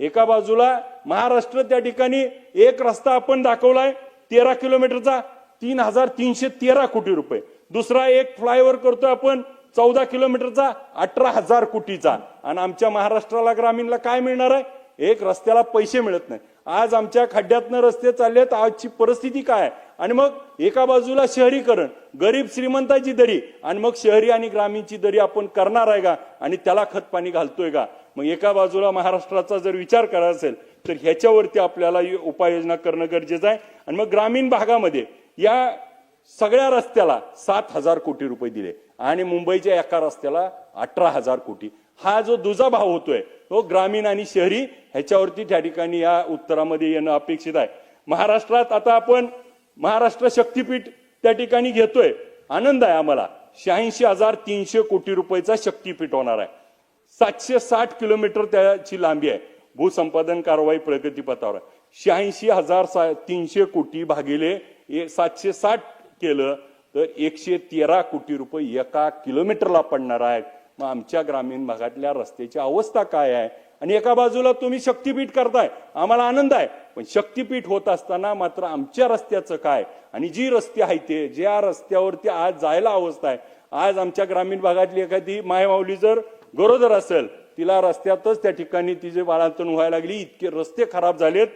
एका बाजूला महाराष्ट्र त्या ठिकाणी एक रस्ता आपण दाखवलाय तेरा किलोमीटरचा तीन हजार तीनशे तेरा कोटी रुपये. दुसरा एक फ्लायओव्हर करतोय आपण चौदा किलोमीटरचा अठरा हजार कोटीचा. आणि आमच्या महाराष्ट्राला ग्रामीणला काय मिळणार आहे? एक रस्त्याला पैसे मिळत नाही. आज आमच्या खड्ड्यातनं रस्ते चाललेत आजची परिस्थिती काय? आहे? आणि मग एका बाजूला शहरीकरण गरीब श्रीमंताची दरी आणि मग शहरी आणि ग्रामीणची दरी आपण करणार आहे का? आणि त्याला खत पाणी घालतोय का? मग एका बाजूला महाराष्ट्राचा जर विचार करायचा असेल तर ह्याच्यावरती आपल्याला उपाययोजना करणं गरजेचं आहे. आणि मग ग्रामीण भागामध्ये या सगळ्या रस्त्याला सात हजार कोटी रुपये दिले. आणि मुंबईच्या एका रस्त्याला अठरा हजार कोटी. हा जो दुजा भाव होतोय तो ग्रामीण आणि शहरी ह्याच्यावरती त्या ठिकाणी या उत्तरामध्ये येणं अपेक्षित आहे. महाराष्ट्रात आता आपण महाराष्ट्र शक्तीपीठ त्या ठिकाणी घेतोय. आनंद आहे आम्हाला. शहाऐंशी हजार तीनशे कोटी रुपयेचा शक्तीपीठ होणार आहे. सातशे साठ किलोमीटर त्याची लांबी आहे. भूसंपादन कारवाई प्रगतीपथावर आहे. शहाऐंशी हजार सा- तीनशे कोटी भागिले सातशे साठ केलं तर एकशे तेरा कोटी रुपये एका किलोमीटरला पडणार आहेत. मग आमच्या ग्रामीण भागातल्या रस्त्याची अवस्था काय आहे? आणि एका बाजूला तुम्ही शक्तीपीठ करताय. आम्हाला आनंद आहे. पण शक्तीपीठ होत असताना मात्र आमच्या रस्त्याचं काय? आणि जी रस्ते आहे ते ज्या रस्त्यावरती आज जायला अवस्था आहे. आज आमच्या ग्रामीण भागातली एखादी मायमाऊली जर गरोदर असेल तिला रस्त्यातच त्या ठिकाणी तिचे बाळांतण व्हायला लागली इतके रस्ते खराब झालेत